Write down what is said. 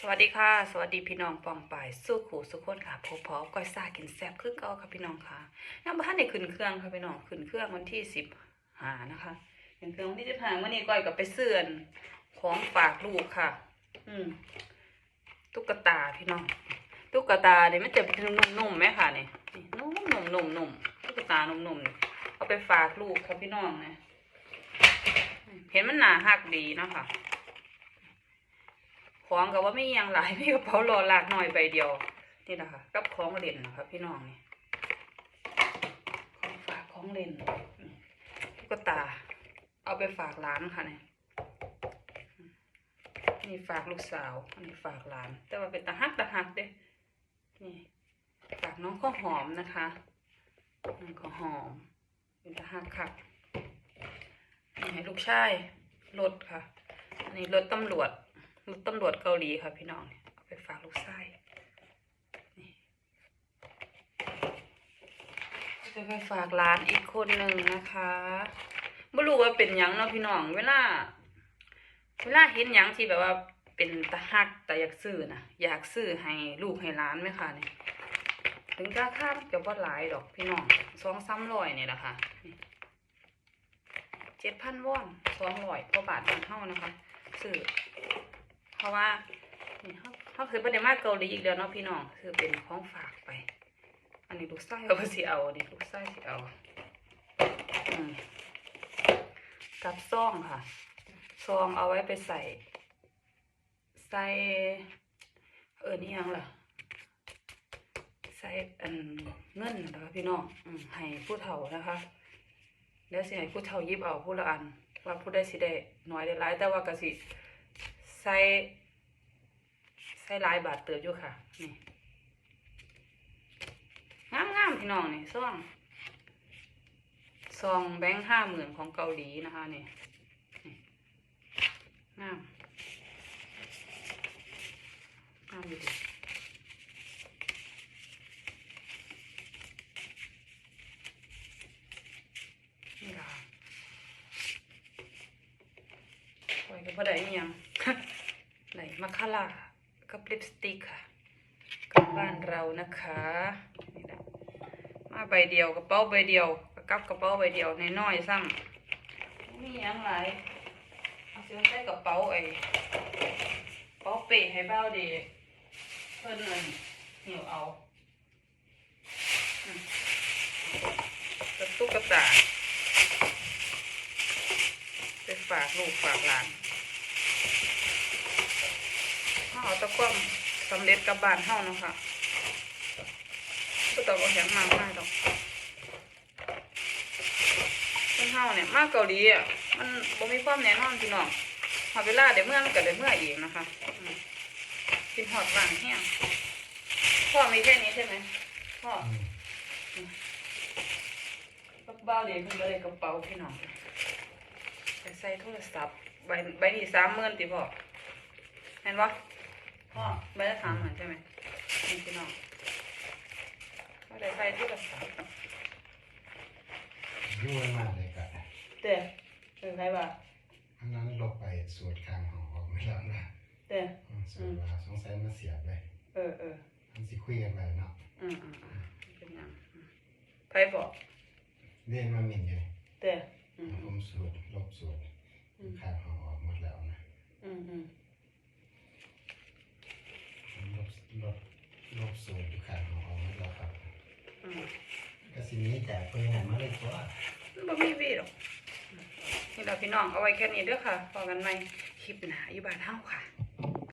สวัสดีค่ะ สวัสดีพี่น้องปองป่ายสู้ขู่สุขคนค่ะพบพอก้อยซากินแซ่บคือเก่าค่ะพี่น้องค่ะยังบ้านในขึ้นเครื่องค่ะพี่น้องขึ้นเครื่องวันที่สิบหานะคะขึ้นเครื่องวันที่สิบหาวันนี้ก้อยก็ไปเสื่อนของฝากลูกค่ะ อืมตุ๊กตาพี่น้องตุ๊กตาเนี่ยมันจะเป็นนุ่มๆไหมค่ะเนี่ยนี่มนุ่มๆนุ่มตุ๊กตานุ่มๆนี่เอาไปฝากลูกค่ะพี่น้องนะเห็นมันหนาหักดีนะคะ ของก็ว่าไม่ยังหลายมีกระเป๋าหล่อหลากหน่อยใบเดียว นี่นะคะกับของเล่นนะคะพี่น้องนี่ของฝากของเล่นนี่ตุ๊กตา เอาไปฝากร้านค่ะเนี่ยนี่ฝากลูกสาวอันนี้ฝากหลาน แต่ว่าเป็นตาฮักตาฮักเด้นี่ฝากน้องข้าวหอมนะคะน้องข้าวหอม เป็นตาฮักค่ะนี่ให้ลูกชายรถค่ะอันนี้รถตำรวจ รถตำรวจเกาหลีค่ะพี่น้องเนี่ยเอาไปฝากลูกชายนี่จะไปฝากร้านอีกคนหนึ่งนะคะไม่รู้ว่าเป็นยังเนาะพี่น้อง เวลา เวลาเห็นยังที่แบบว่าเป็นตาฮักแต่อยากซื้อนะอยากซื้อให้ลูกให้ร้านไหมคะเนี่ยถึงราคามันจะว่าหลายดอกพี่น้องสองสามร้อยเนี่ยแหละค่ะเจ็ดพันวอนสองร้อยกว่าบาทบ้านเท่านะคะซื้อ เพราะว่าเขาเขาคือประเดี๋ยวมาเกาหลีอีกแล้วเนาะพี่น้องคือเป็นของฝากไป อันนี้ลูกไส้เอาไปสิเอาอันี่ลูกไส้สิเอากับซองค่ะซองเอาไว้ไปใส่ ใส่เออนี่ยังล่ะใส่อันเงินนะคะพี่น้องอให้ผู้เฒ่านะคะ แล้วสิให้ผู้เฒ่ายิบเอาผู้ละอัน ว่าผู้ได้สิได้น้อยได้หลายแต่ว่าก็สิ ส่ใส่ลายบาทเติบอยู่ค่ะ นี่งามงามๆพี่น้องนี่ซองซองแบงค์ห้าหมื่นของเกาหลีนะคะนี่นี่งามงามอยู่ดินี่ค่ะไว้ก็บ่ได้ยัง มาคาร่ากับลิปสติกค่ะกับบ้านเรานะคะนี่แหละมาใบเดียวกระเป๋าใบเดียวกับกระเป๋าใบเดียวในน้อยๆซ้ำมีหยังหลายเอาเสื้อใส่กระเป๋าไอ้กระเป๋าเป้ให้เบ้าเดีเพิ่นเงินหิวเอากับตุ๊กตาไปฝากลูกฝากหลาน เฮาเอาแตะความสำเร็จกับบ้านเฮาเนาะค่ะก็ต้องเอาแข็งมากมากดอกคนเฮาเนี่ยมาเกาหลีอะมันบ่มีความแน่นอนพี่น้องหอดเวลาเดี๋ยวเมื่อมันก็เดี๋ยวเมื่อเองนะคะอืมกินหอดบ้านแห้งพ่อมีแค่นี้ใช่ไหมพ่อกับเบ้าเดี๋ยวเพิ่งก็เลยกระเป๋าพี่น้องไปใส่โทรศัพท์ใบใบนี้สามหมื่นติพ่อเห็นปะ พ่อไม่ได้ถามเหมือนใช่ไหมนี่พี่น้องไม่ได้ใครที่กระสับยุ่งมากเลยก็เต้เออใครบ้าอันนั้นลบไปสวดข้างหอออกไม่แล้วนะเต้อืมสวดว่าสงสัยมาเสียบเลย เออเออมันสิคุยกันไปเนาะอืมอืมอืมเป็นยังอืมใครบอกเรียนมาหมิ่นอยู่เต้อืมผมสวดลบสวดข้างหอออกหมดแล้วนะ อืมอืมผมลบลบลบสวดอยู่ข้างหอออกหมดแล้วครับ อืม ก็ สินี้แต่เพื่อนมาเลยตัวบ่มีวีหรอกนี่เราพี่น้องเอาไว้แค่นี้เด้อค่ะพอกันไหมคลิปหนาอยู่บ้านเฮาค่ะ